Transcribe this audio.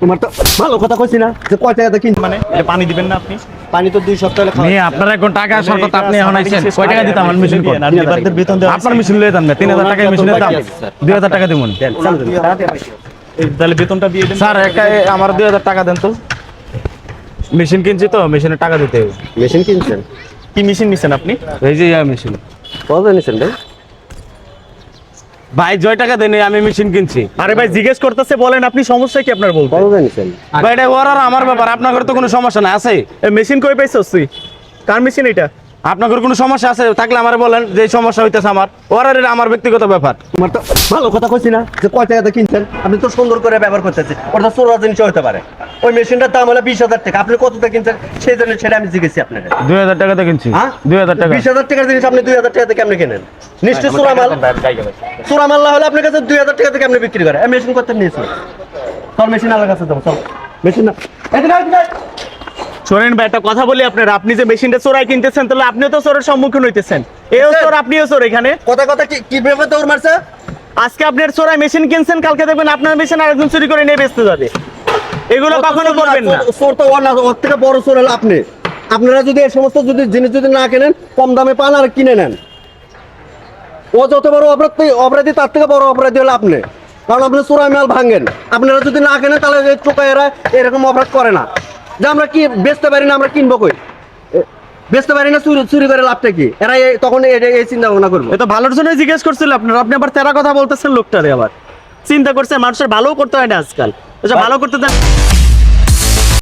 তোমার তো ভালো কথা কইছি না যে কয় টাকাতে কিনছো মানে এটা পানি দিবেন না আপনি? পানি তো দুই সপ্তাহ হলে খাওয়া নিয়ে আপনার এখন টাকা আসার কথা আপনি এখন আইছেন। কয় টাকা দিতাম আমার মেশিন কোন আর লেবারদের বেতন দেওয়া আপনার মেশিন লয়ে দাম না তিন হাজার টাকা মেশিনের দাম দুই হাজার টাকা দিবন দেন, চালু দেন। এই তাহলে বেতনটা দিয়ে দেন। স্যার আমার দুই হাজার টাকা দেন তো। মেশিন কিনছি তো মেশিনে টাকা দিতে হবে। মেশিন কিনছেন? কি মেশিন নিছেন আপনি? এই যে ইয়া মেশিন কত নিছেন ভাই? ভাই জয় টাকা দেন আমি মেশিন কিনছি। আরে ভাই জিজ্ঞেস করতেছে বলেন আপনি সমস্যা কি আপনার বলতে? কত ভাই এটা ওর আর আমার ব্যাপার আপনার তো কোনো সমস্যা না আছে? মেশিন কই পাইছস তুই? কার মেশিন এটা? আপনার কোনো সমস্যা আছে? থাকলে আমার বলেন যে এই সমস্যা হইতেছে আমার। ওর আর আমার ব্যক্তিগত ব্যাপার। তোমার তো ভালো কথা কইছি না যে কয় টাকাতে কিনছেন? আপনি তো সুন্দর করে ব্যবহার করতেছেন ওটা চোরা জিনিস হতে পারে। ওই মেশিনটার দাম হলো বিশ হাজার টাকা। আপনি কতটা কিনছেন? সেই জন্য সেটা আমি জিজ্ঞেসি আপনাকে। দুই হাজার টাকাতে কিনছি। হ্যাঁ? দুই হাজার টাকা। বিশ হাজার টাকার জিনিস আপনি দুই হাজার টাকাতে কেমনে কেনেন? নিশ্চয় চোরা মাল চোরা মাল না হলে আপনার কাছে দুই হাজার টাকাতে কেমনে বিক্রি করে এই মেশিন করতে নিয়েছিল তোর মেশিন আমার কাছে দেবো চল। মেশিন না। শোনেন ভাই একটা কথা বলি আপনার। আপনি যে মেশিনটা চোরাই কিনতেছেন তাহলে আপনিও তো চোরের সম্মুখীন হইতেছেন। এও চোর আপনিও চোর এখানে। কথা কথা কি কি ব্যাপার দৌড় মারছে? আজকে আপনার চোরাই মেশিন কিনছেন কালকে দেখবেন আপনার মেশিন আরেকজন চুরি করে নিয়ে বেচতে যাবে। এগুলো কখনো করবেন না। চোর- তো ওর থেকে বড় চোর হলো আপনি। আপনারা যদি এই সমস্ত যদি জিনিস যদি না কেনেন কম দামে পান আর কিনে নেন। ও যত বড় অপরাধী অপরাধী তার থেকে বড় অপরাধী হলো আপনি। কারণ আপনি চোরাই মাল ভাঙেন। আপনারা যদি না কেনেন তাহলে এই চোকাইয়েরা এরকম অপরাধ করে না। যে আমরা কি বেচতে পারি না আমরা কিনবো কই? বেচতে পারি না চুরি চুরি করে লাভটা কি? এরা তখন এই- এই চিন্তা ভাবনা করব। এটা ভালোর জন্য জিজ্ঞেস করছিল আপনার। আপনি আবার তেরা কথা বলতেছেন লোকটারে আবার। চিন্তা করছে মানুষের ভালো করতে হয় না আজকাল। আচ্ছা ভালো করতে দেন।